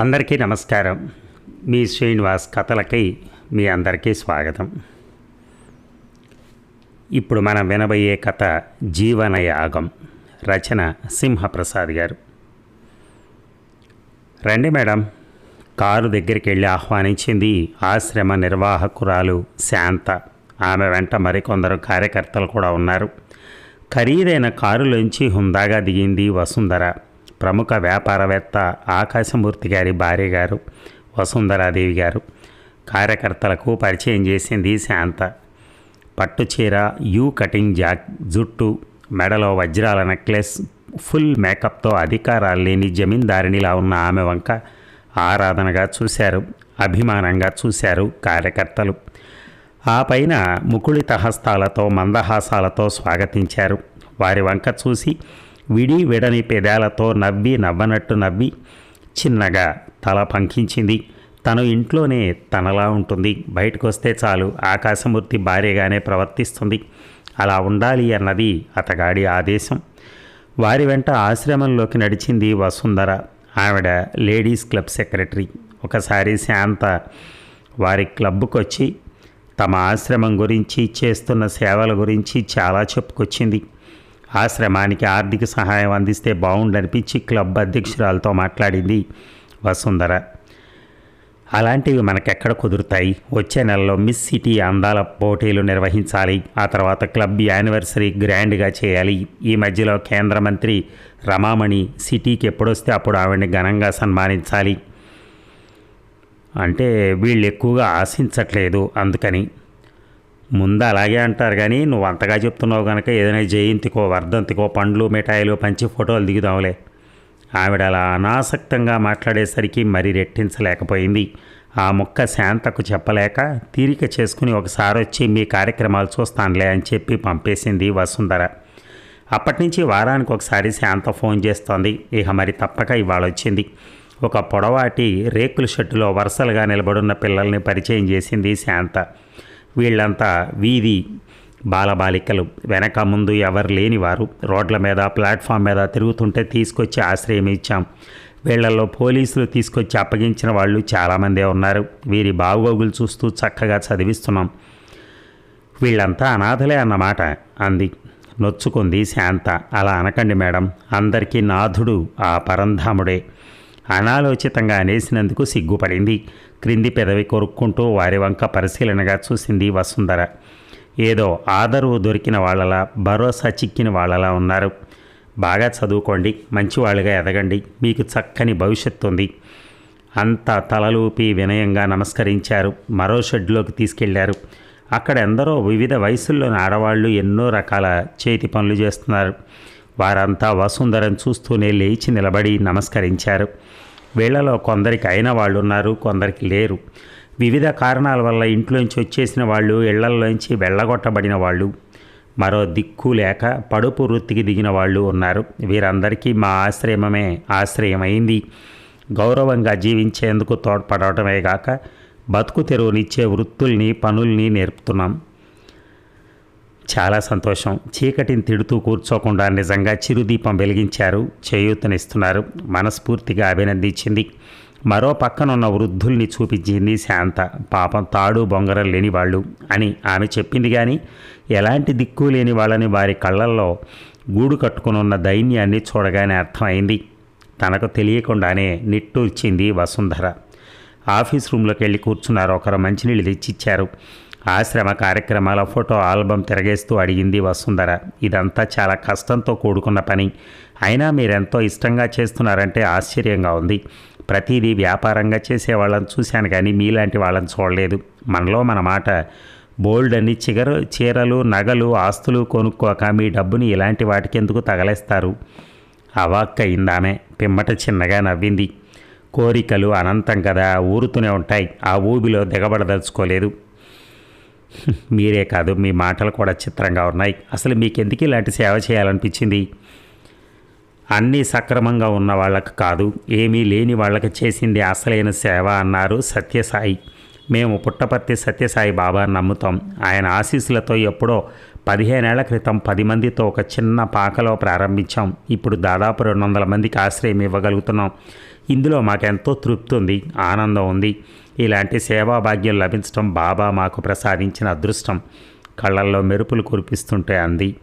అందరికీ నమస్కారం. మీ శ్రీనివాస్ కథలకి మీ అందరికీ స్వాగతం. ఇప్పుడు మనం వినబోయే కథ జీవన యాగం రచన సింహప్రసాద్ గారు. రండి మేడం. కారు దగ్గరికి వెళ్ళి ఆహ్వానించింది ఆశ్రమ నిర్వాహకురాలు శాంత. ఆమె వెంట మరికొందరు కార్యకర్తలు కూడా ఉన్నారు. ఖరీదైన కారులోంచి హుందాగా దిగింది వసుంధర. ప్రముఖ వ్యాపారవేత్త ఆకాశమూర్తి గారి భార్య గారు వసుంధరాదేవి గారు కార్యకర్తలకు పరిచయం చేసింది శాంత. పట్టుచీర యూ కటింగ్ జాక్ జుట్టు మెడలో వజ్రాల నెక్లెస్ ఫుల్ మేకప్తో అధికారాలు లేని జమీందారినిలా ఉన్న ఆమె వంక ఆరాధనగా చూశారు అభిమానంగా చూశారు కార్యకర్తలు. ఆ పైన ముకుళిత హస్తాలతో మందహాసాలతో స్వాగతించారు. వారి వంక చూసి విడి విడని పెదాలతో నవ్వి నవ్వనట్టు నవ్వి చిన్నగా తల పంకించింది. తను ఇంట్లోనే తనలా ఉంటుంది. బయటకు వస్తే చాలు. ఆకాశమూర్తి భార్యగానే ప్రవర్తిస్తుంది. అలా ఉండాలి అన్నది అతగాడి ఆదేశం. వారి వెంట ఆశ్రమంలోకి నడిచింది వసుంధర. ఆవిడ లేడీస్ క్లబ్ సెక్రటరీ. ఒకసారి శాంత వారి క్లబ్కు వచ్చి తమ ఆశ్రమం గురించి చేస్తున్న సేవల గురించి చాలా చెప్పుకొచ్చింది. ఆశ్రమానికి ఆర్థిక సహాయం అందిస్తే బాగుండనిపించి క్లబ్ అధ్యక్షురాలతో మాట్లాడింది వసుంధర. అలాంటివి మనకెక్కడ కుదురుతాయి? వచ్చే నెలలో మిస్ సిటీ అందాల పోటీలు నిర్వహించాలి. ఆ తర్వాత క్లబ్ యానివర్సరీ గ్రాండ్గా చేయాలి. ఈ మధ్యలో కేంద్ర మంత్రి రమామణి సిటీకి ఎప్పుడొస్తే అప్పుడు ఆవిడని ఘనంగా సన్మానించాలి. అంటే వీళ్ళు ఎక్కువగా ఆశించట్లేదు అందుకని. ముందు అలాగే అంటారు కానీ నువ్వు అంతగా చెప్తున్నావు కనుక ఏదైనా జయంతికో వర్ధంతికో పండ్లు మిఠాయిలు పంచి ఫోటోలు దిగుదాంలే. ఆవిడ అలా అనాసక్తంగా మాట్లాడేసరికి మరి రెట్టించలేకపోయింది. ఆ ముక్క శాంతకు చెప్పలేక తీరిక చేసుకుని ఒకసారి వచ్చి మీ కార్యక్రమాలు చూస్తానులే అని చెప్పి పంపేసింది వసుంధర. అప్పటి నుంచి వారానికి ఒకసారి శాంత ఫోన్ చేస్తోంది. ఇక మరి తప్పక ఇవాళ వచ్చింది. ఒక పొడవాటి రేకుల షెడ్డులో వరుసలుగా నిలబడున్న పిల్లల్ని పరిచయం చేసింది శాంత. వీళ్ళంతా వీధి బాలబాలికలు. వెనక ముందు ఎవరు లేనివారు. రోడ్ల మీద ప్లాట్ఫామ్ మీద తిరుగుతుంటే తీసుకొచ్చి ఆశ్రయం ఇచ్చాం. వీళ్ళలో పోలీసులు తీసుకొచ్చి అప్పగించిన వాళ్ళు చాలామందే ఉన్నారు. వీరి బాగోగులు చూస్తూ చక్కగా చదివిస్తున్నాం. వీళ్ళంతా అనాథలే అన్నమాట అంది. నొచ్చుకుంది శాంత. అలా అనకండి మేడం అందరికీ నాథుడు ఆ పరంధాముడే. అనాలోచితంగా అనేసినందుకు సిగ్గుపడింది. క్రింది పెదవి కొరుక్కుంటూ వారి వంక పరిశీలనగా చూసింది వసుంధర. ఏదో ఆదరువు దొరికిన వాళ్ళలా భరోసా చిక్కిన వాళ్ళలా ఉన్నారు. బాగా చదువుకోండి మంచివాళ్ళుగా ఎదగండి మీకు చక్కని భవిష్యత్తు ఉంది. అంతా తలలూపి వినయంగా నమస్కరించారు. మరో షెడ్లోకి తీసుకెళ్ళారు. అక్కడ ఎందరో వివిధ వయసుల్లోని ఆడవాళ్ళు ఎన్నో రకాల చేతి పనులు చేస్తున్నారు. వారంతా వసుందరం చూస్తూనే లేచి నిలబడి నమస్కరించారు. వీళ్ళలో కొందరికి అయిన వాళ్ళు ఉన్నారు కొందరికి లేరు. వివిధ కారణాల వల్ల ఇంట్లోంచి వచ్చేసిన వాళ్ళు ఇళ్ళల్లోంచి వెళ్ళగొట్టబడిన వాళ్ళు. మరో దిక్కు లేక పడుపు వృత్తికి దిగిన వాళ్ళు ఉన్నారు. వీరందరికీ మా ఆశ్రయమే ఆశ్రయమైంది. గౌరవంగా జీవించేందుకు తోడ్పడటమే కాక బతుకు తెరువునిచ్చే వృత్తుల్ని పనుల్ని నేర్పుతున్నాం. చాలా సంతోషం. చీకటిని తిడుతూ కూర్చోకుండా నిజంగా చిరుదీపం వెలిగించారు. చేయూతనిస్తున్నారు. మనస్ఫూర్తిగా అభినందించింది. మరో పక్కనున్న వృద్ధుల్ని చూపించింది శాంత. పాపం తాడు బొంగరం లేని వాళ్ళు అని ఆమె చెప్పింది కానీ ఎలాంటి దిక్కు లేని వాళ్ళని వారి కళ్ళల్లో గూడు కట్టుకునున్న దైన్యాన్ని చూడగానే అర్థమైంది. తనకు తెలియకుండానే నిట్టూర్చింది వసుంధర. ఆఫీస్ రూమ్లోకి వెళ్ళి కూర్చున్నారు. ఒకరు మంచినీళ్ళు తెచ్చిచ్చారు. ఆశ్రమ కార్యక్రమాల ఫోటో ఆల్బమ్ తిరగేస్తూ అడిగింది వసుంధర. ఇదంతా చాలా కష్టంతో కూడుకున్న పని. అయినా మీరెంతో ఇష్టంగా చేస్తున్నారంటే ఆశ్చర్యంగా ఉంది. ప్రతిదీ వ్యాపారంగా చేసే వాళ్ళని చూశాను కానీ మీలాంటి వాళ్ళని చూడలేదు. మనలో మన మాట బోల్డ్ అని చిగరు చీరలు నగలు ఆస్తులు కొనుక్కోక మీ డబ్బుని ఇలాంటి వాటికెందుకు తగలేస్తారు? తగలేస్తారు అవాక్కయిందామె పిమ్మట చిన్నగా నవ్వింది. కోరికలు అనంతం కదా ఊరుతూనే ఉంటాయి. ఆ ఊబిలో దిగబడదలుచుకోలేదు. మీరే కాదు మీ మాటలు కూడా చిత్రంగా ఉన్నాయి. అసలు మీకెందుకు ఇలాంటి సేవ చేయాలనిపించింది? అన్నీ సక్రమంగా ఉన్న వాళ్ళకి కాదు ఏమీ లేని వాళ్ళకి చేసింది అసలైన సేవ అన్నారు సత్యసాయి. మేము పుట్టపర్తి సత్యసాయి బాబా నమ్ముతాం. ఆయన ఆశీస్సులతో ఎప్పుడో పదిహేనేళ్ళ క్రితం పది మందితో ఒక చిన్న పాకలో ప్రారంభించాం. ఇప్పుడు దాదాపు రెండు వందల మందికి ఆశ్రయం ఇవ్వగలుగుతున్నాం. ఇందులో మాకెంతో తృప్తి ఉంది ఆనందం ఉంది. ఇలాంటి సేవా భాగ్యం లభించడం బాబా మాకు ప్రసాదించిన అదృష్టం. కళ్ళల్లో మెరుపులు కురిపిస్తుంటే అంది.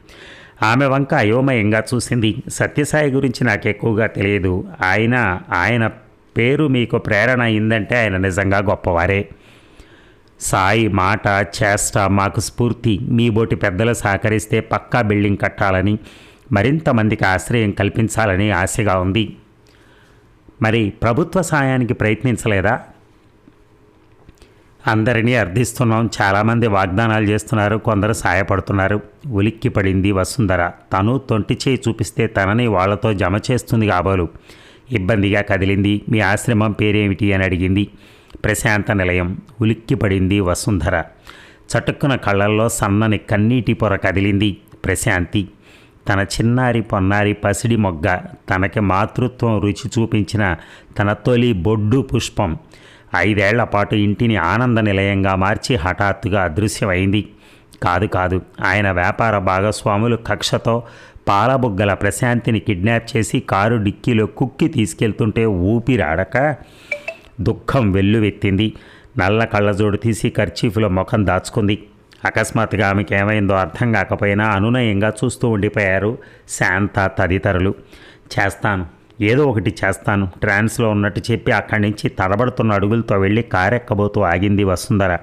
ఆమె వంక అయోమయంగా చూసింది. సత్యసాయి గురించి నాకు ఎక్కువగా తెలియదు. ఆయన ఆయన పేరు మీకు ప్రేరణ అయిందంటే ఆయన నిజంగా గొప్పవారే. సాయి మాట చేష్ట మాకు స్ఫూర్తి. మీ బోటి పెద్దలు సహకరిస్తే పక్కా బిల్డింగ్ కట్టాలని మరింత మందికి ఆశ్రయం కల్పించాలని ఆశగా ఉంది. మరి ప్రభుత్వ సాయానికి ప్రయత్నించలేదా? అందరినీ అర్థిస్తున్నాం. చాలామంది వాగ్దానాలు చేస్తున్నారు. కొందరు సాయపడుతున్నారు. ఉలిక్కి పడింది వసుంధర. తను తొంటి చేయి చూపిస్తే తనని వాళ్ళతో జమ చేస్తుంది కాబోలు. ఇబ్బందిగా కదిలింది. మీ ఆశ్రమం పేరేమిటి అని అడిగింది. ప్రశాంత నిలయం. ఉలిక్కి పడింది వసుంధర. చటుక్కున కళ్ళల్లో సన్నని కన్నీటి పొర కదిలింది ప్రశాంతి. తన చిన్నారి పొన్నారి పసిడి మొగ్గ తనకి మాతృత్వం రుచి చూపించిన తన తొలి బొడ్డు పుష్పం. ఐదేళ్ళ పాటు ఇంటిని ఆనంద నిలయంగా మార్చి హఠాత్తుగా అదృశ్యమైంది. కాదు కాదు. ఆయన వ్యాపార భాగస్వాములు కక్షతో పాలబుగ్గల ప్రశాంతిని కిడ్నాప్ చేసి కారు డిక్కీలో కుక్కి తీసుకెళ్తుంటే ఊపిరాడక దుఃఖం వెల్లువెత్తింది. నల్ల కళ్ళజోడు తీసి కర్చీఫ్లో ముఖం దాచుకుంది. అకస్మాత్తుగా ఆమెకి ఏమైందో అర్థం కాకపోయినా అనునయంగా చూస్తూ ఉండిపోయారు శాంత తదితరులు. చేస్తాను. ఏదో ఒకటి చేస్తాను. ట్రాన్స్లో ఉన్నట్టు చెప్పి అక్కడి నుంచి తడబడుతున్న అడుగులతో వెళ్ళి కారెక్కబోతూ ఆగింది వసుంధర.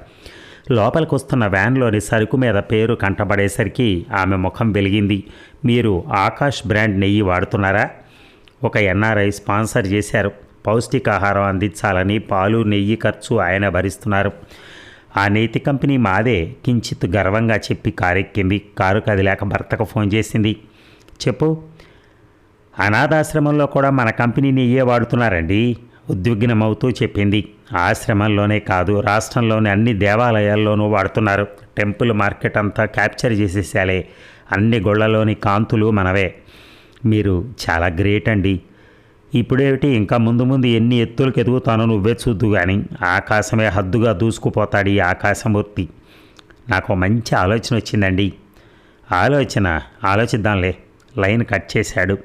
లోపలికి వస్తున్న వ్యాన్లోని సరుకు మీద పేరు కంటపడేసరికి ఆమె ముఖం వెలిగింది. మీరు ఆకాష్ బ్రాండ్ నెయ్యి వాడుతున్నారా? ఒక ఎన్ఆర్ఐ స్పాన్సర్ చేశారు. పౌష్టికాహారం అందించాలని పాలు నెయ్యి ఖర్చు ఆయన భరిస్తున్నారు. ఆ నేతి కంపెనీ మాదే కించిత్ గర్వంగా చెప్పి కారెక్కింది. కారు కదిలాక భర్తకు ఫోన్ చేసింది. చెప్పు అనాథాశ్రమంలో కూడా మన కంపెనీని నెయ్యే వాడుతున్నారండి. ఉద్విగ్నమవుతూ చెప్పింది. ఆశ్రమంలోనే కాదు రాష్ట్రంలోని అన్ని దేవాలయాల్లోనూ వాడుతున్నారు. టెంపుల్ మార్కెట్ అంతా క్యాప్చర్ చేసేసాలే. అన్ని గొళ్ళలోని కాంతులు మనవే. మీరు చాలా గ్రేట్ అండి. ఇప్పుడేమిటి? ఇంకా ముందు ముందు ఎన్ని ఎత్తులకు ఎదుగుతానో నువ్వే చూద్దు కానీ ఆకాశమే హద్దుగా దూసుకుపోతాడు ఈ ఆకాశమూర్తి. నాకు మంచి ఆలోచన వచ్చిందండి ఆలోచన ఆలోచిద్దాంలే. లైన్ కట్ చేశాడు.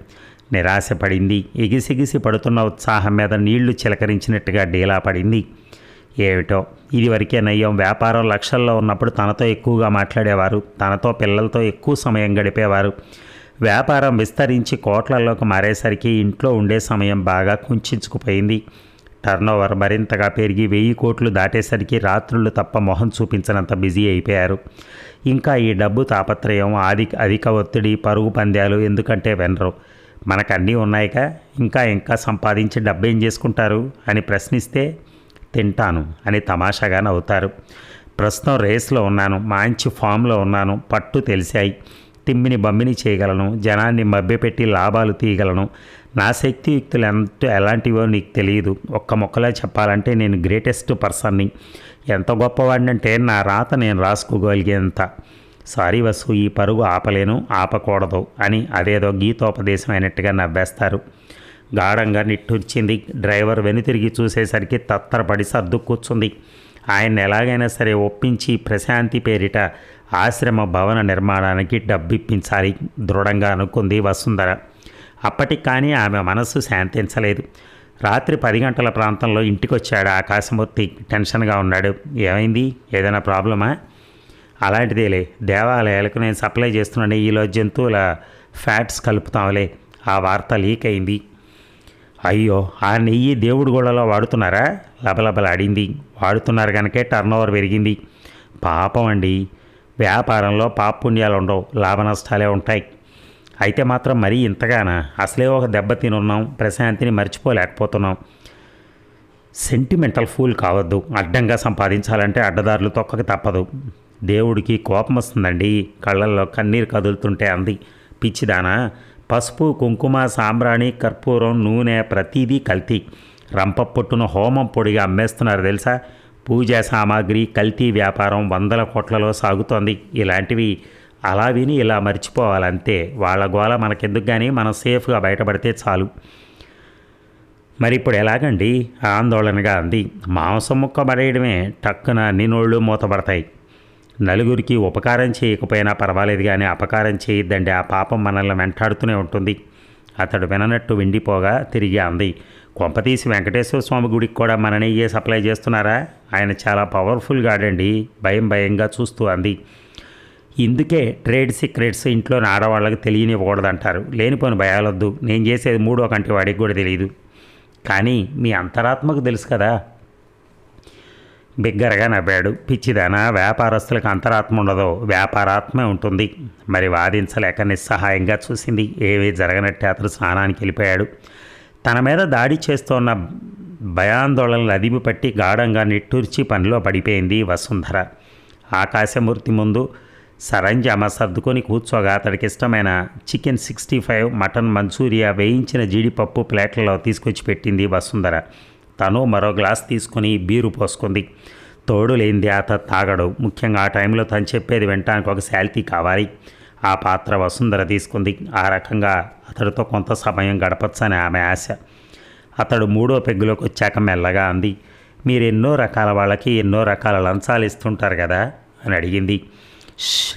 నిరాశపడింది. ఎగిసిగిసి పడుతున్న ఉత్సాహం మీద నీళ్ళు చిలకరించినట్టుగా డీలా పడింది. ఏమిటో? ఇదివరకే నయ్యం వ్యాపారం లక్షల్లో ఉన్నప్పుడు తనతో ఎక్కువగా మాట్లాడేవారు. తనతో పిల్లలతో ఎక్కువ సమయం గడిపేవారు. వ్యాపారం విస్తరించి కోట్లలోకి మారేసరికి ఇంట్లో ఉండే సమయం బాగా కుంచుకుపోయింది. టర్నోవర్ మరింతగా పెరిగి వెయ్యి కోట్లు దాటేసరికి రాత్రులు తప్ప మొహం చూపించనంత బిజీ అయిపోయారు. ఇంకా ఈ డబ్బు తాపత్రయం ఆది అధిక ఒత్తిడి పరుగు పందాలు ఎందుకంటే వెనరు. మనకు అన్నీ ఉన్నాయిగా ఇంకా ఇంకా సంపాదించి డబ్బేం చేసుకుంటారు? అని ప్రశ్నిస్తే తింటాను అని తమాషాగా నవ్వుతారు. ప్రస్తుతం రేస్లో ఉన్నాను మంచి ఫామ్లో ఉన్నాను పట్టు తెలిసాయి. తిమ్మిని బమ్మిని చేయగలను జనాన్ని మభ్యపెట్టి లాభాలు తీయగలను. నా శక్తియుక్తులు ఎంత ఎలాంటివో నీకు తెలియదు. ఒక్క మొక్కలా చెప్పాలంటే నేను గ్రేటెస్ట్ పర్సన్ని. ఎంత గొప్పవాడినంటే నా రాత నేను రాసుకోగలిగేంత. సారీ వసు ఈ పరుగు ఆపలేను ఆపకూడదు అని అదేదో గీతోపదేశం అయినట్టుగా నవ్వేస్తారు. గాఢంగా నిట్టూర్చింది. డ్రైవర్ వెనుతిరిగి చూసేసరికి తత్తరపడి సర్దు కూర్చుంది. ఆయన ఎలాగైనా సరే ఒప్పించి ప్రశాంతి పేరిట ఆశ్రమ భవన నిర్మాణానికి డబ్బిప్పించాలి దృఢంగా అనుకుంది వసుంధర. అప్పటికి కానీ ఆమె మనస్సు శాంతించలేదు. రాత్రి పది గంటల ప్రాంతంలో ఇంటికొచ్చాడు ఆకాశమూర్తి. టెన్షన్గా ఉన్నాడు. ఏమైంది? ఏదైనా ప్రాబ్లమా? అలాంటిదేలే. దేవాలయాలకు నేను సప్లై చేస్తున్న నెయ్యిలో జంతువుల ఫ్యాట్స్ కలుపుతాంలే ఆ వార్త లీక్ అయింది అయ్యో ఆ నెయ్యి దేవుడి గోడలో వాడుతున్నారా? లబలబలాడింది. వాడుతున్నారు కనుకే టర్న్ ఓవర్ పెరిగింది. పాపం అండి. వ్యాపారంలో పాపుణ్యాలు ఉండవు. లాభ నష్టాలే ఉంటాయి. అయితే మాత్రం మరీ ఇంతగానా? అసలే ఒక దెబ్బ తినున్నాం. ప్రశాంతిని మర్చిపోలేకపోతున్నాం. సెంటిమెంటల్ ఫూల్ కావద్దు. అడ్డంగా సంపాదించాలంటే అడ్డదారులు తొక్కక తప్పదు. దేవుడికి కోపం వస్తుందండి. కళ్ళల్లో కన్నీరు కదులుతుంటే అంది. పిచ్చిదానా పసుపు కుంకుమ సాంబ్రాణి కర్పూరం నూనె ప్రతిదీ కల్తీ. రంప పొట్టును హోమం పొడిగా అమ్మేస్తున్నారు తెలుసా? పూజా సామాగ్రి కల్తీ వ్యాపారం వందల కోట్లలో సాగుతోంది. ఇలాంటివి అలా విని ఇలా మర్చిపోవాలంతే. వాళ్ళ గోల మనకెందుకు కానీ మనం సేఫ్గా బయటపడితే చాలు. మరి ఇప్పుడు ఎలాగండి? ఆందోళనగా అంది. మాంసం ముక్క పడేయడమే టక్కున అన్ని నోళ్ళు మూతపడతాయి. నలుగురికి ఉపకారం చేయకపోయినా పర్వాలేదు కానీ అపకారం చేయొద్దండి. ఆ పాపం మనల్ని వెంటాడుతూనే ఉంటుంది. అతడు విననట్టు వెండిపోగా తిరిగి అంది. కొంపతీసి వెంకటేశ్వర స్వామి గుడికి కూడా మననెయ్యే సప్లై చేస్తున్నారా? ఆయన చాలా పవర్ఫుల్ గాడండి. భయం భయంగా చూస్తూ అంది. ఇందుకే ట్రేడ్ సీక్రెట్స్ ఇంట్లోని ఆడవాళ్ళకి తెలియనివ్వకూడదంటారు. లేనిపోని భయాలొద్దు. నేను చేసేది మూడో కంటి వాడికి కూడా తెలియదు కానీ మీ అంతరాత్మకు తెలుసు కదా. బిగ్గరగా నవ్వాడు. పిచ్చిదానా వ్యాపారస్తులకు అంతరాత్మ ఉండదు వ్యాపారాత్మే ఉంటుంది. మరి వాదించలేక నిస్సహాయంగా చూసింది. ఏమీ జరగనట్టే అతను స్నానానికి వెళ్ళిపోయాడు. తన మీద దాడి చేస్తోన్న భయాందోళనలు అదిమి పట్టి గాఢంగా నిట్టూర్చి పనిలో పడిపోయింది వసుంధర. ఆకాశమూర్తి ముందు సరంజామ సర్దుకొని కూర్చోగా అతడికి ఇష్టమైన chicken sixty five mutton manchurian వేయించిన జీడిపప్పు ప్లేట్లలో తీసుకొచ్చి పెట్టింది వసుంధర. తను మరో గ్లాస్ తీసుకొని బీరు పోసుకుంది. తోడు లేనిది అత తాగడు. ముఖ్యంగా ఆ టైంలో తను చెప్పేది వినటానికి ఒక శాలిటీ కావాలి. ఆ పాత్ర వసుంధర తీసుకుంది. ఆ రకంగా అతడితో కొంత సమయం గడపచ్చని ఆమె ఆశ. అతడు మూడో పెగ్గులోకి వచ్చాక మెల్లగా అంది మీరు ఎన్నో రకాల వాళ్ళకి ఎన్నో రకాల లంచాలు ఇస్తుంటారు కదా? అని అడిగింది.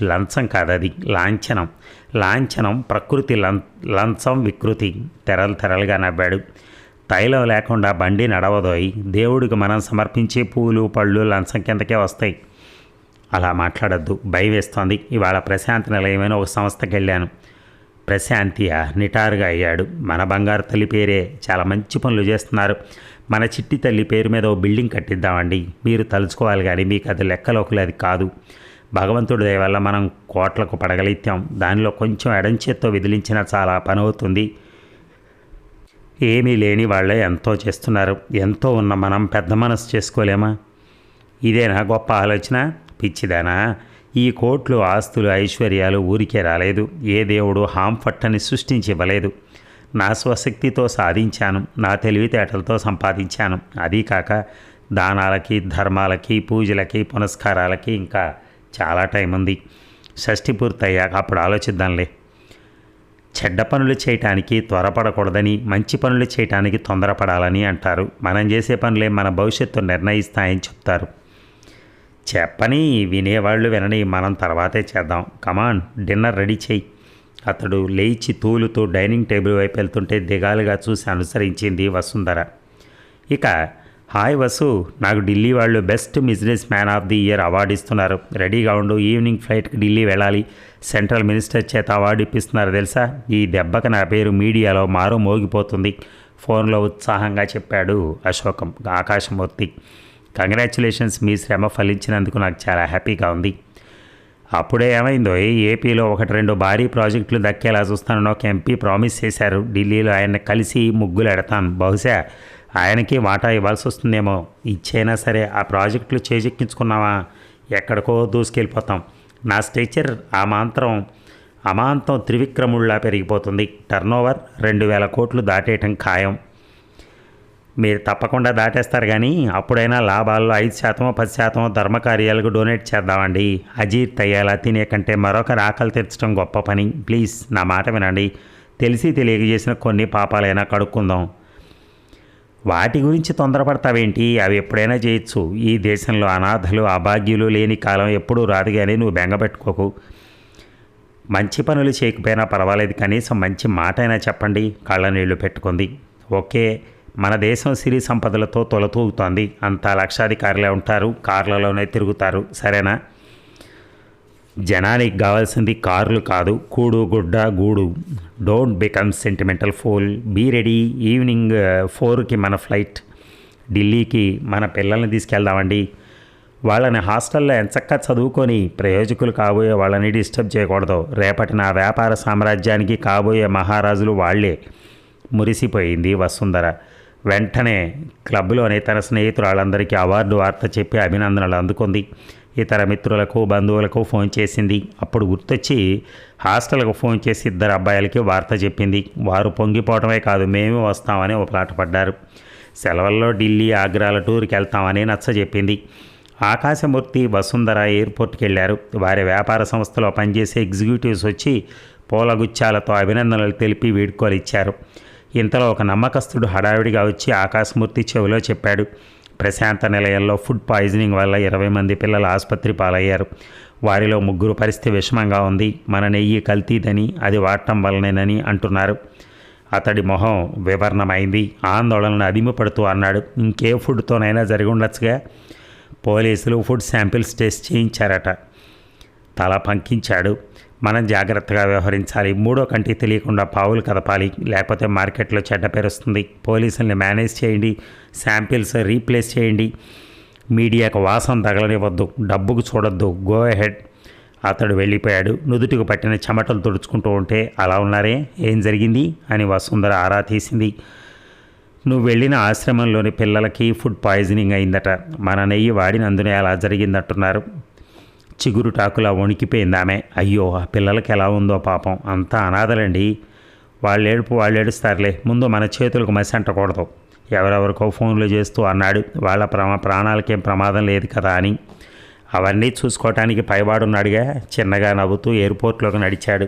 లంచం కాదది. లాంఛనం. లాంఛనం ప్రకృతి లం లంచం వికృతి. తెరలు తెరలుగా నవ్వాడు. తైలం లేకుండా బండి నడవదోయ్. దేవుడికి మనం సమర్పించే పూలు పళ్ళు లంచం కిందకే వస్తాయి. అలా మాట్లాడద్దు. భయం వేస్తోంది. ఇవాళ ప్రశాంతి నిలయమైన ఒక సంస్థకి వెళ్ళాను. ప్రశాంతియ నిటారుగా అయ్యాడు. మన బంగారు తల్లి పేరే. చాలా మంచి పనులు చేస్తున్నారు. మన చిట్టి తల్లి పేరు మీద ఓ బిల్డింగ్ కట్టిద్దామండి. మీరు తలుచుకోవాలి కానీ మీకు అది లెక్కలోకి అది కాదు. భగవంతుడి దయ వల్ల మనం కోట్లకు పడగలిత్తాం. దానిలో కొంచెం ఎడంచేత్తో విదిలించినా చాలా పని అవుతుంది. ఏమీ లేని వాళ్ళే ఎంతో చేస్తున్నారు. ఎంతో ఉన్న మనం పెద్ద మనసు చేసుకోలేమా? ఇదేనా గొప్ప ఆలోచన. పిచ్చిదానా ఈ కోట్లు ఆస్తులు ఐశ్వర్యాలు ఊరికే రాలేదు. ఏ దేవుడు హాంఫట్టని సృష్టించి ఇవ్వలేదు నా స్వశక్తితో సాధించాను. నా తెలివితేటలతో సంపాదించాను. అదీ కాక దానాలకి ధర్మాలకి పూజలకి పునస్కారాలకి ఇంకా చాలా టైం ఉంది షష్ఠి పూర్తయ్యాక అప్పుడు ఆలోచిద్దాంలే. చెడ్డ పనులు చేయటానికి త్వరపడకూడదని మంచి పనులు చేయటానికి తొందరపడాలని అంటారు. మనం చేసే పనులే మన భవిష్యత్తు నిర్ణయిస్తాయని చెప్తారు. చెప్పని వినేవాళ్ళు వినని మనం తర్వాతే చేద్దాం. కమాన్ డిన్నర్ రెడీ చేయి. అతడు లేచి తూలుతూ డైనింగ్ టేబుల్ వైపు వెళ్తుంటే దిగాలుగా చూసి అనుసరించింది వసుంధర. ఇక హాయ్ వసు నాకు ఢిల్లీ వాళ్ళు best businessman of the year award ఇస్తున్నారు. రెడీగా ఉండు ఈవినింగ్ ఫ్లైట్కి ఢిల్లీ వెళ్ళాలి. సెంట్రల్ మినిస్టర్ చేత అవార్డు ఇప్పిస్తున్నారు తెలుసా? ఈ దెబ్బకి నా పేరు మీడియాలో మారు మోగిపోతుంది. ఫోన్లో ఉత్సాహంగా చెప్పాడు అశోకం ఆకాశమూర్తి. కంగ్రాచులేషన్స్ మీ శ్రమ ఫలించినందుకు నాకు చాలా హ్యాపీగా ఉంది. అప్పుడే ఏమైందో ఏపీలో ఒకటి రెండు భారీ ప్రాజెక్టులు దక్కేలా చూస్తానని ఒక ఎంపీ ప్రామిస్ చేశారు. ఢిల్లీలో ఆయన కలిసి ముగ్గులు ఎడతాను. బహుశా ఆయనకి వాటా ఇవ్వాల్సి వస్తుందేమో. ఇచ్చైనా సరే ఆ ప్రాజెక్టులు చేజెక్కించుకున్నావా? ఎక్కడికో దూసుకెళ్ళిపోతాం. నా స్టేచర్ ఆ మాంత్రం అమాంతం త్రివిక్రముళ్ళా పెరిగిపోతుంది. టర్నోవర్ రెండు వేల కోట్లు దాటేయటం ఖాయం. మీరు తప్పకుండా దాటేస్తారు కానీ అప్పుడైనా లాభాల్లో ఐదు శాతమో పది శాతమో ధర్మకార్యాలకు డొనేట్ చేద్దామండి. అజీర్త్ అయ్యేలా తినే కంటే మరొకరి ఆకలి తెచ్చడం గొప్ప పని. ప్లీజ్ నా మాట వినండి. తెలిసి తెలియజేసిన కొన్ని పాపాలైనా కడుక్కుందాం. వాటి గురించి తొందరపడతావేంటి? అవి ఎప్పుడైనా చేయొచ్చు. ఈ దేశంలో అనాథలు అభాగ్యులు లేని కాలం ఎప్పుడూ రాదు కానీ నువ్వు బెంగపెట్టుకోకు మంచి పనులు చేయకపోయినా పర్వాలేదు కనీసం మంచి మాట అయినా చెప్పండి. కళ్ళ నీళ్ళు పెట్టుకుంది. ఓకే మన దేశం సిరి సంపదలతో తొలతూగుతోంది. అంతా లక్షాధికారులే ఉంటారు. కార్లలోనే తిరుగుతారు. సరేనా? జనానికి కావాల్సింది కార్లు కాదు కూడు గుడ్డ గూడు. Don't become sentimental fool be ready evening ఫోర్కి మన ఫ్లైట్ ఢిల్లీకి మన పిల్లల్ని తీసుకెళ్దామండి. వాళ్ళని హాస్టల్లో ఎంచక్క చదువుకొని ప్రయోజకులు కాబోయే వాళ్ళని డిస్టర్బ్ చేయకూడదు. రేపటి నా వ్యాపార సామ్రాజ్యానికి కాబోయే మహారాజులు వాళ్ళే మురిసిపోయింది వసుంధర. వెంటనే క్లబ్లోనే తన స్నేహితురాళ్ళందరికీ అవార్డు వార్త చెప్పి అభినందనలు అందుకుంది. ఇతర మిత్రులకు బంధువులకు ఫోన్ చేసింది. అప్పుడు గుర్తొచ్చి హాస్టల్కు ఫోన్ చేసి ఇద్దరు అబ్బాయిలకి వార్త చెప్పింది. వారు పొంగిపోవటమే కాదు మేము వస్తామని ఒకలాట పడ్డారు. సెలవుల్లో ఢిల్లీ ఆగ్రాల టూర్కి వెళ్తామని నచ్చ చెప్పింది. ఆకాశమూర్తి వసుంధర ఎయిర్పోర్ట్కి వెళ్ళారు. వారి వ్యాపార సంస్థలో పనిచేసే ఎగ్జిక్యూటివ్స్ వచ్చి పూలగుచ్చాలతో అభినందనలు తెలిపి వీడ్కోలు ఇచ్చారు. ఇంతలో ఒక నమ్మకస్తుడు హడావిడిగా వచ్చి ఆకాశమూర్తి చెవిలో చెప్పాడు. ప్రశాంత నిలయంలో ఫుడ్ పాయిజనింగ్ వల్ల ఇరవై మంది పిల్లలు ఆసుపత్రి పాలయ్యారు. వారిలో ముగ్గురు పరిస్థితి విషమంగా ఉంది. మన నెయ్యి కల్తీదని అది వాడటం వల్లనేనని అంటున్నారు. అతడి మొహం వివరణమైంది. ఆందోళనను అదిమిపడుతూ అన్నాడు. ఇంకే ఫుడ్తోనైనా జరిగి ఉండొచ్చుగా పోలీసులు ఫుడ్ శాంపిల్స్ టెస్ట్ చేయించారట. తల పంకించాడు. మనం జాగ్రత్తగా వ్యవహరించాలి. మూడో కంటికి తెలియకుండా పావులు కదపాలి. లేకపోతే మార్కెట్లో చెడ్డ పెరుస్తుంది పోలీసుల్ని మేనేజ్ చేయండి. శాంపిల్స్ రీప్లేస్ చేయండి. మీడియాకు వాసన తగలనివ్వద్దు. డబ్బుకు చూడొద్దు. గో హెడ్ అతడు వెళ్ళిపోయాడు. నుదుటికి పట్టిన చెమటలు తుడుచుకుంటూ ఉంటే అలా ఉన్నారే? ఏం జరిగింది? అని వసుంధర ఆరా తీసింది. నువ్వు వెళ్ళిన ఆశ్రమంలోని పిల్లలకి ఫుడ్ పాయిజనింగ్ అయిందట. మన నెయ్యి వాడినందునే అలా జరిగిందంటున్నారు చిగురుటాకులా వణికిపోయిందామె. వణికిపోయింది ఆమె అయ్యో ఆ పిల్లలకి ఎలా ఉందో పాపం. అంతా అనాథలండి. వాళ్ళు ఏడుపు వాళ్ళు ఏడుస్తారులే ముందు మన చేతులకు మసి అంటకూడదు ఎవరెవరికో ఫోన్లు చేస్తూ అన్నాడు. వాళ్ళ ప్రమా ప్రాణాలకేం ప్రమాదం లేదు కదా అని. అవన్నీ చూసుకోవటానికి పైవాడున్నాడుగా. చిన్నగా నవ్వుతూ ఎయిర్పోర్ట్లోకి నడిచాడు.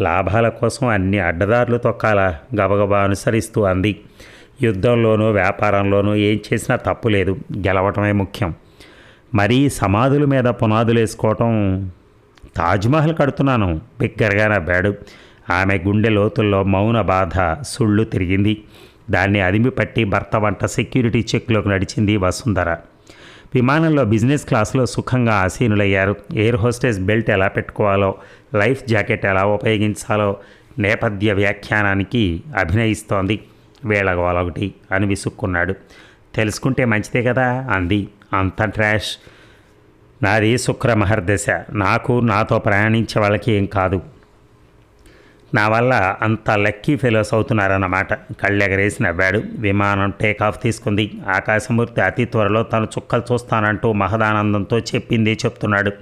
లాభాల కోసం అన్ని అడ్డదారులు తొక్కాల? గబగబా అనుసరిస్తూ అంది. యుద్ధంలోనూ వ్యాపారంలోనూ ఏం చేసినా తప్పు లేదు. గెలవటమే ముఖ్యం. మరీ సమాధుల మీద పునాదులు వేసుకోవటం తాజ్మహల్ కడుతున్నాను. బిగ్గరగా నవ్వాడు ఆమె గుండె లోతుల్లో మౌన బాధ సుళ్ళు తిరిగింది. దాన్ని అదిమి పట్టి భర్త వంట సెక్యూరిటీ చెక్లోకి నడిచింది వసుంధర. విమానంలో బిజినెస్ క్లాస్లో సుఖంగా ఆసీనులయ్యారు. ఎయిర్ హోస్టెస్ బెల్ట్ ఎలా పెట్టుకోవాలో లైఫ్ జాకెట్ ఎలా ఉపయోగించాలో నేపథ్య వ్యాఖ్యానానికి అభినయిస్తోంది. వేళగోలొకటి అని విసుక్కున్నాడు. తెలుసుకుంటే మంచిదే కదా అంది. అంత ట్రాష్ నాది శుక్రమహర్దశ. నాకు నాతో ప్రయాణించే వాళ్ళకి ఏం కాదు. నా వల్ల అంత లక్కీ ఫెలోస్ అవుతున్నారన్నమాట. కళ్ళెగరేసి నవ్వాడు. విమానం టేకాఫ్ తీసుకుంది. ఆకాశమూర్తి అతి త్వరలో తను చుక్కలు చూస్తానంటూ మహదానందంతో చెప్పింది చెప్తున్నాడు.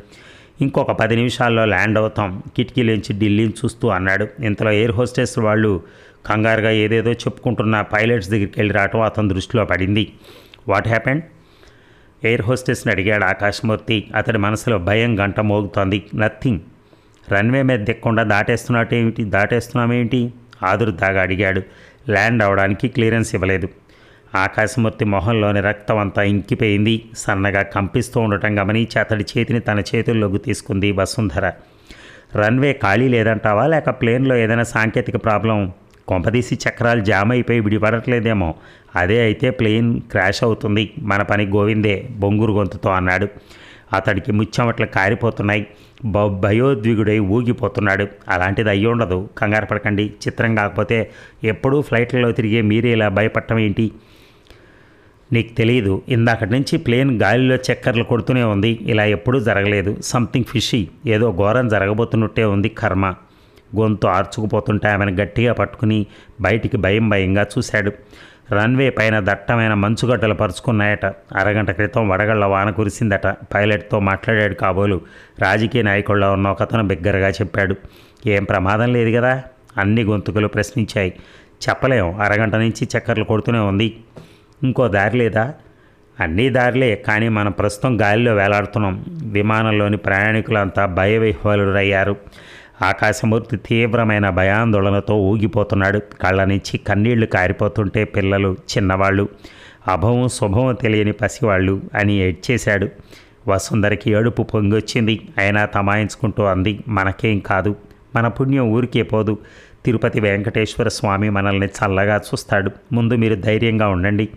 ఇంకొక పది నిమిషాల్లో ల్యాండ్ అవుతాం. కిటికీలోంచి ఢిల్లీని చూస్తూ అన్నాడు. ఇంతలో ఎయిర్ హోస్టెస్ వాళ్ళు కంగారుగా ఏదేదో చెప్పుకుంటున్న పైలట్స్ దగ్గరికి వెళ్ళి రావటం అతని దృష్టిలో పడింది. వాట్ హ్యాపెండ్ ఎయిర్ హోస్టెస్ని అడిగాడు ఆకాశమూర్తి. అతడి మనసులో భయం గంట మోగుతోంది. నథింగ్. రన్వే మీద దిక్కుండా దాటేస్తున్నట్టు ఏమిటి దాటేస్తున్నామేంటి ఆదురుదాగా అడిగాడు. ల్యాండ్ అవడానికి క్లియరెన్స్ ఇవ్వలేదు. ఆకాశమూర్తి మొహంలోని రక్తం అంతా ఇంకిపోయింది. సన్నగా కంపిస్తూ ఉండటం గమనించి అతడి చేతిని తన చేతుల్లోకి తీసుకుంది వసుంధర. రన్వే ఖాళీ లేదంటావా? లేక ప్లేన్లో ఏదైనా సాంకేతిక ప్రాబ్లం? కొంపదీసి చక్రాలు జామ్ అయిపోయి విడిపడట్లేదేమో. అదే అయితే ప్లేన్ క్రాష్ అవుతుంది. మన పని గోవిందే బొంగురు గొంతుతో అన్నాడు. అతడికి ముచ్చెమట్లు కారిపోతున్నాయి. బ భయోద్విగుడై ఊగిపోతున్నాడు. అలాంటిది అయ్యి ఉండదు. కంగారు పడకండి. చిత్రం కాకపోతే ఎప్పుడూ ఫ్లైట్లలో తిరిగే మీరే ఇలా భయపడటం ఏంటి? నీకు తెలియదు ఇందాకటి నుంచి ప్లేన్ గాలిలో చక్కర్లు కొడుతూనే ఉంది. ఇలా ఎప్పుడూ జరగలేదు. Something fishy. ఏదో ఘోరం జరగబోతున్నట్టే ఉంది కర్మ. గొంతు ఆర్చుకుపోతుంటే ఆమెను గట్టిగా పట్టుకుని బయటికి భయం భయంగా చూశాడు. రన్వే పైన దట్టమైన మంచుగడ్డలు పరుచుకున్నాయట. అరగంట క్రితం వడగళ్ళ వాన కురిసిందట. పైలట్తో మాట్లాడాడు కాబోలు. రాజకీయ నాయకుల్లో ఉన్న ఒకతను బిగ్గరగా చెప్పాడు. ఏం ప్రమాదం లేదు కదా అన్ని గొంతుకులు ప్రశ్నించాయి. చెప్పలేం. అరగంట నుంచి చక్కర్లు కొడుతూనే ఉంది. ఇంకో దారి లేదా? అన్నీ దారిలే. కానీ మనం ప్రస్తుతం గాలిలో వేలాడుతున్నాం. విమానంలోని ప్రయాణికులంతా భయవిహ్వలురయ్యారు ఆకాశమూర్తి తీవ్రమైన భయాందోళనతో ఊగిపోతున్నాడు. కళ్ళ నుంచి కన్నీళ్ళు కారిపోతుంటే పిల్లలు చిన్నవాళ్ళు అభవం శుభవం తెలియని పసివాళ్ళు అని ఏడ్చేశాడు. వసుందరికి ఏడుపు పొంగొచ్చింది. అయినా తమాయించుకుంటూ అంది మనకేం కాదు. మన పుణ్యం ఊరికే పోదు. తిరుపతి వెంకటేశ్వర స్వామి మనల్ని చల్లగా చూస్తాడు. ముందు మీరు ధైర్యంగా ఉండండి.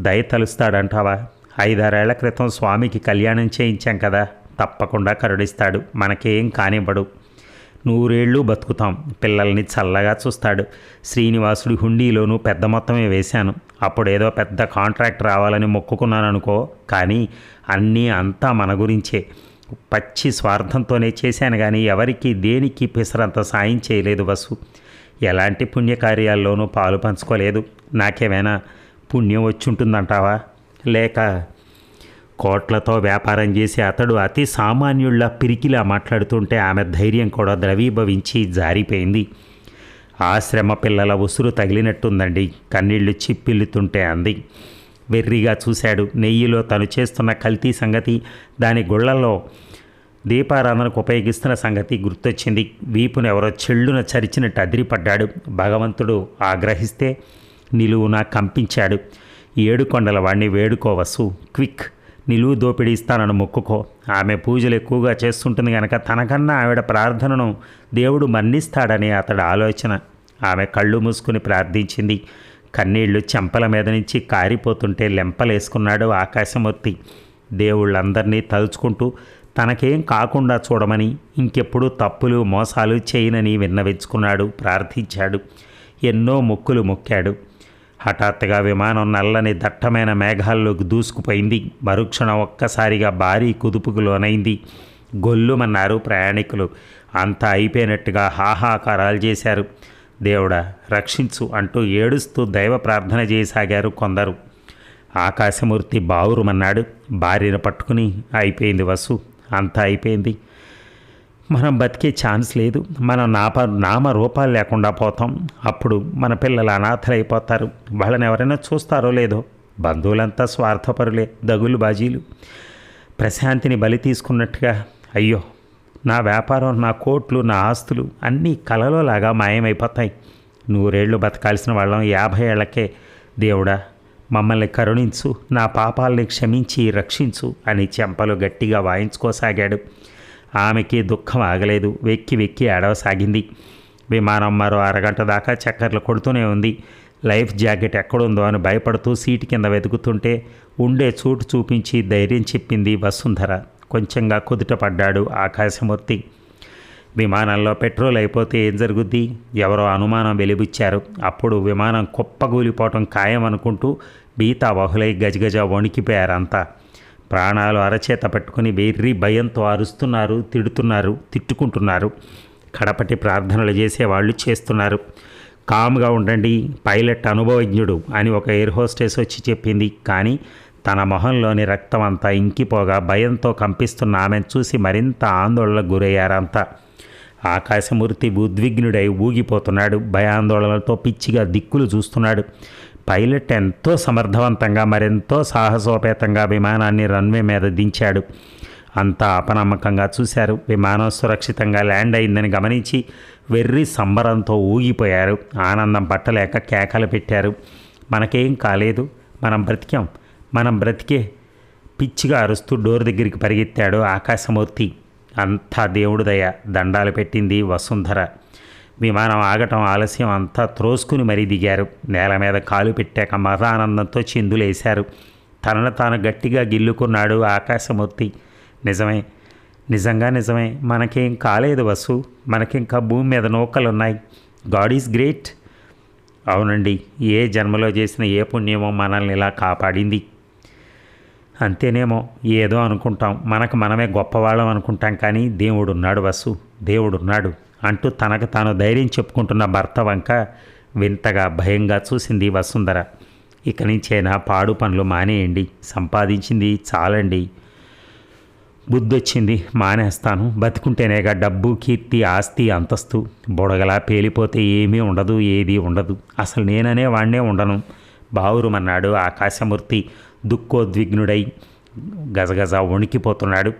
దయ తలుస్తాడంటావా? ఐదారేళ్ళ క్రితం స్వామికి కళ్యాణం చేయించాం కదా. తప్పకుండా కరుడిస్తాడు మనకేం కానివ్వడు. నూరేళ్ళు బతుకుతాం. పిల్లల్ని చల్లగా చూస్తాడు. శ్రీనివాసుడి హుండీలోనూ పెద్ద మొత్తమే వేశాను. అప్పుడేదో పెద్ద కాంట్రాక్ట్ రావాలని మొక్కుకున్నాను అనుకో కానీ అన్నీ అంతా మన గురించే. పచ్చి స్వార్థంతోనే చేశాను కానీ ఎవరికి దేనికి పిసరంత సాయం చేయలేదు వసు. ఎలాంటి పుణ్యకార్యాల్లోనూ పాలు పంచుకోలేదు. నాకేమైనా పుణ్యం వచ్చి ఉంటుందంటావా లేక కోట్లతో వ్యాపారం చేసి అతడు అతి సామాన్యుళ్ళ పిరికిలా మాట్లాడుతుంటే ఆమె ధైర్యం కూడా ద్రవీభవించి జారిపోయింది. ఆశ్రమ పిల్లల ఉసురు తగిలినట్టుందండి. కన్నీళ్ళు చిప్పిల్లుతుంటే అంది. వెర్రిగా చూశాడు. నెయ్యిలో తను చేస్తున్న కల్తీ సంగతి దాని గుళ్ళలో దీపారాధనకు ఉపయోగిస్తున్న సంగతి గుర్తొచ్చింది. వీపును ఎవరో చెళ్ళున చరిచినట్టు అదిరిపడ్డాడు. భగవంతుడు ఆగ్రహిస్తే నిలువున కంపించాడు. ఏడుకొండల వాణ్ణి వేడుకోవసు. క్విక్! నిలువు దోపిడీ ఇస్తానని మొక్కుకో. ఆమె పూజలు ఎక్కువగా చేస్తుంటుంది కనుక తనకన్నా ఆవిడ ప్రార్థనను దేవుడు మన్నిస్తాడని అతడి ఆలోచన. ఆమె కళ్ళు మూసుకుని ప్రార్థించింది. కన్నీళ్ళు చెంపల మీద నుంచి కారిపోతుంటే లెంపలేసుకున్నాడు ఆకాశమూర్తి. దేవుళ్ళందరినీ తలుచుకుంటూ తనకేం కాకుండా చూడమని ఇంకెప్పుడు తప్పులు మోసాలు చేయనని విన్నవించుకున్నాడు ప్రార్థించాడు. ఎన్నో మొక్కులు మొక్కాడు. హఠాత్తుగా విమానం నల్లని దట్టమైన మేఘాల్లోకి దూసుకుపోయింది. మరుక్షణం ఒక్కసారిగా భారీ కుదుపుకు లోనైంది. గొల్లుమన్నారు ప్రయాణికులు. అంతా అయిపోయినట్టుగా హాహాకారాలు చేశారు. దేవుడా రక్షించు అంటూ ఏడుస్తూ దైవ ప్రార్థన చేయసాగారు కొందరు. ఆకాశమూర్తి బావురుమన్నాడు. భార్యను పట్టుకుని అయిపోయింది వసు అంతా అయిపోయింది. మనం బతికే ఛాన్స్ లేదు. మనం నాప నామ రూపాలు లేకుండా పోతాం. అప్పుడు మన పిల్లలు అనాథలైపోతారు. వాళ్ళని ఎవరైనా చూస్తారో లేదో? బంధువులంతా స్వార్థపరులే దగులు బాజీలు. ప్రశాంతిని బలి తీసుకున్నట్టుగా అయ్యో నా వ్యాపారం నా కోట్లు నా ఆస్తులు అన్నీ కలలోలాగా మాయమైపోతాయి. నూరేళ్ళు బతకాల్సిన వాళ్ళం యాభై ఏళ్ళకే. దేవుడా మమ్మల్ని కరుణించు నా పాపాలని క్షమించి రక్షించు అని చెంపలు గట్టిగా వాయించుకోసాగాడు. ఆమెకి దుఃఖం ఆగలేదు. వెక్కి వెక్కి ఏడవసాగింది. విమానం మరో అరగంట దాకా చక్కర్లు కొడుతూనే ఉంది. లైఫ్ జాకెట్ ఎక్కడుందో అని భయపడుతూ సీటు కింద వెతుకుతుంటే ఉండే చోటు చూపించి ధైర్యం చెప్పింది వసుంధర. కొంచెంగా కుదుటపడ్డాడు ఆకాశమూర్తి. విమానంలో పెట్రోల్ అయిపోతే ఏం జరుగుద్ది? ఎవరో అనుమానం వెలిబుచ్చారు. అప్పుడు విమానం కుప్పగూలిపోవటం ఖాయం అనుకుంటూ బీతా బహులై గజగజ వణికిపోయారంతా. ప్రాణాలు అరచేత పట్టుకుని వెర్రి భయంతో అరుస్తున్నారు తిడుతున్నారు తిట్టుకుంటున్నారు. కడపటి ప్రార్థనలు చేసేవాళ్ళు చేస్తున్నారు. కామ్గా ఉండండి పైలట్ అనుభవజ్ఞుడు అని ఒక ఎయిర్ హోస్టెస్ వచ్చి చెప్పింది. కానీ తన మొహంలోని రక్తం అంతా ఇంకిపోగా భయంతో కంపిస్తున్న ఆమెను చూసి మరింత ఆందోళనకు గురయ్యారంతా. ఆకాశమూర్తి ఉద్విగ్నుడై ఊగిపోతున్నాడు. భయాందోళనలతో పిచ్చిగా దిక్కులు చూస్తున్నాడు. పైలట్ ఎంతో సమర్థవంతంగా మరెంతో సాహసోపేతంగా విమానాన్ని రన్వే మీద దించాడు. అంతా అపనమ్మకంగా చూశారు. విమానం సురక్షితంగా ల్యాండ్ అయిందని గమనించి వెర్రి సంబరంతో ఊగిపోయారు. ఆనందం పట్టలేక కేకలు పెట్టారు. మనకేం కాలేదు. మనం బ్రతికాం. మనం బ్రతికే పిచ్చిగా అరుస్తూ డోర్ దగ్గరికి పరిగెత్తాడు ఆకాశమూర్తి. అంతా దేవుడు దయ. దండాలు పెట్టింది వసుంధర. విమానం ఆగటం ఆలస్యం అంతా త్రోసుకుని మరీ దిగారు. నేల మీద కాలు పెట్టాక మతానందంతో చిందులేశారు. తనను తాను గట్టిగా గిల్లుకున్నాడు ఆకాశమూర్తి. నిజమే నిజంగా నిజమే. మనకేం కాలేదు వసు. మనకింకా భూమి మీద నూకలున్నాయి. God is great. అవునండి ఏ జన్మలో చేసిన ఏ పుణ్యమో మనల్ని ఇలా కాపాడింది. అంతేనేమో ఏదో అనుకుంటాం. మనకు మనమే గొప్పవాళ్ళం అనుకుంటాం కానీ దేవుడున్నాడు వసు. దేవుడున్నాడు. అంటూ తనకు తాను ధైర్యం చెప్పుకుంటున్న భర్త వంక వింతగా భయంగా చూసింది వసుంధర. ఇక నుంచైనా పాడు పనులు మానేయండి సంపాదించింది చాలండి. బుద్ధొచ్చింది మానేస్తాను. బతికుంటేనేగా డబ్బు కీర్తి ఆస్తి అంతస్తు. బుడగలా పేలిపోతే ఏమీ ఉండదు ఏదీ ఉండదు. అసలు నేననే వాణ్ణే ఉండను. బావురుమన్నాడు ఆకాశమూర్తి. దుఃఖోద్విగ్నుడై గజగజ వణికిపోతున్నాడు.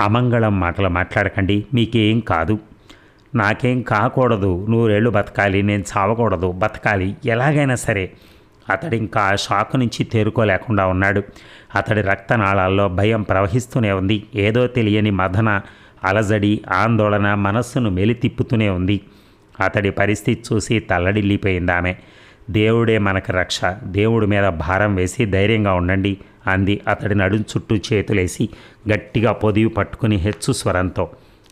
అమంగళం మాటలు మాట్లాడకండి మీకేం కాదు. నాకేం కాకూడదు నూరేళ్ళు బతకాలి నేను చావకూడదు బతకాలి ఎలాగైనా సరే. అతడి ఇంకా ఆ షాక్ నుంచి తేరుకోలేకుండా ఉన్నాడు. అతడి రక్తనాళాల్లో భయం ప్రవహిస్తూనే ఉంది. ఏదో తెలియని మదన అలజడి ఆందోళన మనస్సును మెలితిప్పుతూనే ఉంది. అతడి పరిస్థితి చూసి తల్లడిల్లిపోయింది ఆమె. దేవుడే మనకు రక్ష. దేవుడి మీద భారం వేసి ధైర్యంగా ఉండండి అంది అతడి నడుం చుట్టూ చేతులేసి గట్టిగా పొదివి పట్టుకుని హెచ్చు స్వరంతో.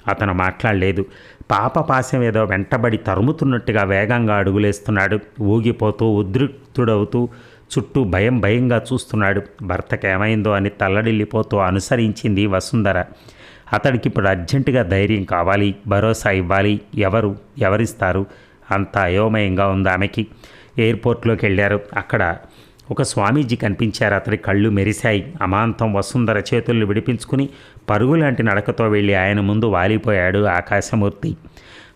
అతను మాట్లాడలేదు. పాప పాశం ఏదో వెంటబడి తరుముతున్నట్టుగా వేగంగా అడుగులేస్తున్నాడు. ఊగిపోతూ ఉద్రిక్తుడవుతూ చుట్టూ భయం భయంగా చూస్తున్నాడు. భర్తకి ఏమైందో అని తల్లడిల్లిపోతూ అనుసరించింది వసుంధర. అతడికి ఇప్పుడు అర్జెంటుగా ధైర్యం కావాలి భరోసా ఇవ్వాలి. ఎవరు ఎవరిస్తారు? అంత అయోమయంగా ఉంది ఆమెకి. ఎయిర్పోర్ట్లోకి వెళ్ళారు. అక్కడ ఒక స్వామీజీ కనిపించారు. అతడి కళ్ళు మెరిశాయి. అమాంతం వసుంధర చేతుల్ని విడిపించుకుని పరుగులాంటి నడకతో వెళ్ళి ఆయన ముందు వాలిపోయాడు ఆకాశమూర్తి.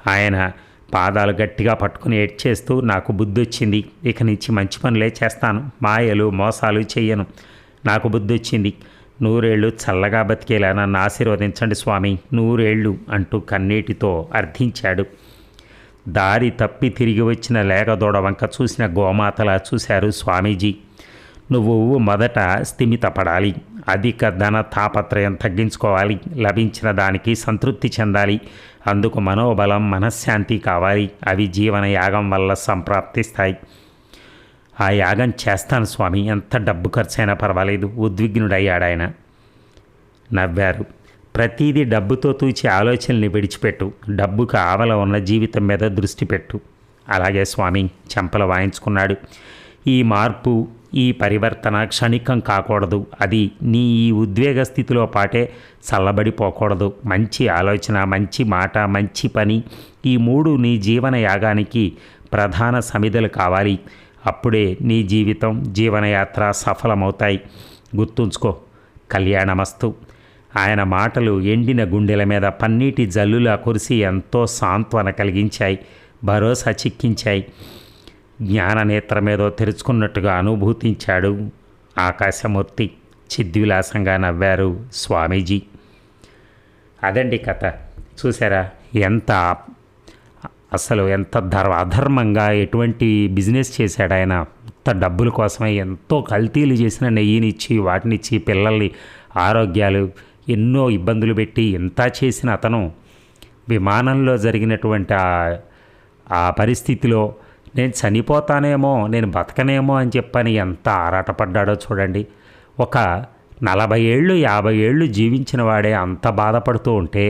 ఆయన పాదాలు గట్టిగా పట్టుకుని ఏడ్చేస్తూ నాకు బుద్ధొచ్చింది. ఇక నుంచి మంచి పనులే చేస్తాను. మాయలు మోసాలు చెయ్యను. నాకు బుద్ధొచ్చింది. నూరేళ్ళు నూరేళ్ళు చల్లగా బతికేలా నన్ను ఆశీర్వదించండి స్వామి. నూరేళ్ళు అంటూ కన్నీటితో అర్థించాడు. దారి తప్పి తిరిగి వచ్చిన లేగదోడ వంక చూసిన గోమాతలా చూశారు స్వామీజీ. నువ్వు మొదట స్థిమితపడాలి. అధిక ధన తాపత్రయం తగ్గించుకోవాలి. లభించిన దానికి సంతృప్తి చెందాలి. అందుకు మనోబలం మనశ్శాంతి కావాలి. అవి జీవన యాగం వల్ల సంప్రాప్తిస్తాయి. ఆ యాగం చేస్తాను స్వామి. ఎంత డబ్బు ఖర్చైనా పర్వాలేదు. ఉద్విగ్నుడయ్యాడు ఆయన. నవ్వారు. ప్రతీది డబ్బుతో తూచి ఆలోచనల్ని విడిచిపెట్టు. డబ్బుకు ఆవల ఉన్న జీవితం మీద దృష్టి పెట్టు. అలాగే స్వామి చెంపలు వాయించుకున్నాడు. ఈ మార్పు ఈ పరివర్తన క్షణికం కాకూడదు. అది నీ ఈ ఉద్వేగ స్థితిలో పాటే చల్లబడిపోకూడదు మంచి ఆలోచన మంచి మాట మంచి పని ఈ మూడు నీ జీవన యాగానికి ప్రధాన సమిధలు కావాలి. అప్పుడే నీ జీవితం జీవనయాత్ర సఫలమవుతాయి. గుర్తుంచుకో కళ్యాణమస్తు. ఆయన మాటలు ఎండిన గుండెల మీద పన్నీటి జల్లులా కురిసి ఎంతో సాంత్వన కలిగించాయి. భరోసా చిక్కించాయి. జ్ఞాననేత్రమేదో తెరుచుకున్నట్టుగా అనుభూతించాడు. ఆకాశమూర్తి చిద్విలాసంగా నవ్వారు స్వామీజీ. అదండి కథ. చూసారా ఎంత అసలు ఎంత ధర్ అధర్మంగా ఎటువంటి బిజినెస్ చేశాడు ఆయన. అంత డబ్బుల కోసమే ఎంతో కల్తీలు చేసిన నెయ్యినిచ్చి వాటినిచ్చి పిల్లల్ని ఆరోగ్యాలు ఎన్నో ఇబ్బందులు పెట్టి ఎంత చేసిన అతను. విమానంలో జరిగినటువంటి ఆ పరిస్థితిలో నేను చనిపోతానేమో నేను బతకనేమో అని చెప్పని ఎంత ఆరాటపడ్డాడో చూడండి. ఒక నలభై ఏళ్ళు యాభై ఏళ్ళు జీవించిన వాడే అంత బాధపడుతూ ఉంటే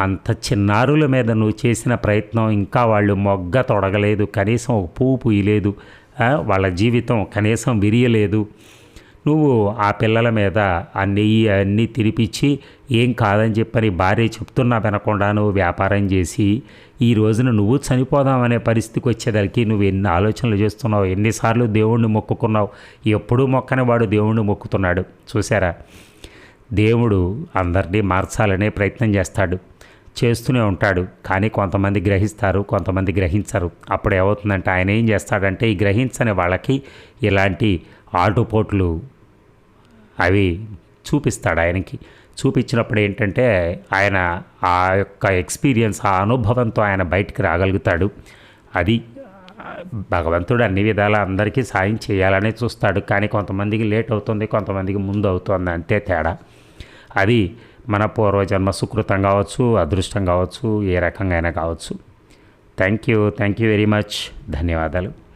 అంత చిన్నారుల మీద నువ్వు చేసిన ప్రయత్నం ఇంకా వాళ్ళు మొగ్గ తొడగలేదు కనీసం ఒక పువ్వు పూయలేదు వాళ్ళ జీవితం కనీసం విరియలేదు. నువ్వు ఆ పిల్లల మీద ఆ నెయ్యి అన్నీ తినిపించి ఏం కాదని చెప్పని భార్య చెప్తున్నా వినకుండా నువ్వు వ్యాపారం చేసి ఈ రోజున నువ్వు చనిపోదామనే పరిస్థితికి వచ్చేదానికి నువ్వు ఎన్ని ఆలోచనలు చేస్తున్నావు ఎన్నిసార్లు దేవుణ్ణి మొక్కుకున్నావు ఎప్పుడూ మొక్కని వాడు దేవుణ్ణి మొక్కుతున్నాడు. చూసారా దేవుడు అందరినీ మార్చాలనే ప్రయత్నం చేస్తాడు. చేస్తూనే ఉంటాడు. కానీ కొంతమంది గ్రహిస్తారు కొంతమంది గ్రహించరు. అప్పుడు ఏమవుతుందంటే ఆయన ఏం చేస్తాడంటే ఈ గ్రహించని వాళ్ళకి ఇలాంటి ఆటుపోట్లు అవి చూపిస్తాడు ఆయనకి. చూపించినప్పుడు ఏంటంటే ఆయన ఆ యొక్క ఎక్స్పీరియన్స్ ఆ అనుభవంతో ఆయన బయటికి రాగలుగుతాడు. అది భగవంతుడు అన్ని విధాల అందరికీ సాయం చేయాలనే చూస్తాడు. కానీ కొంతమందికి లేట్ అవుతుంది కొంతమందికి ముందు అవుతుంది అంతే తేడా. అది మన పూర్వజన్మ సుకృతం కావచ్చు అదృష్టం కావచ్చు ఏ రకంగా అయినా కావచ్చు. Thank you thank you very much. ధన్యవాదాలు.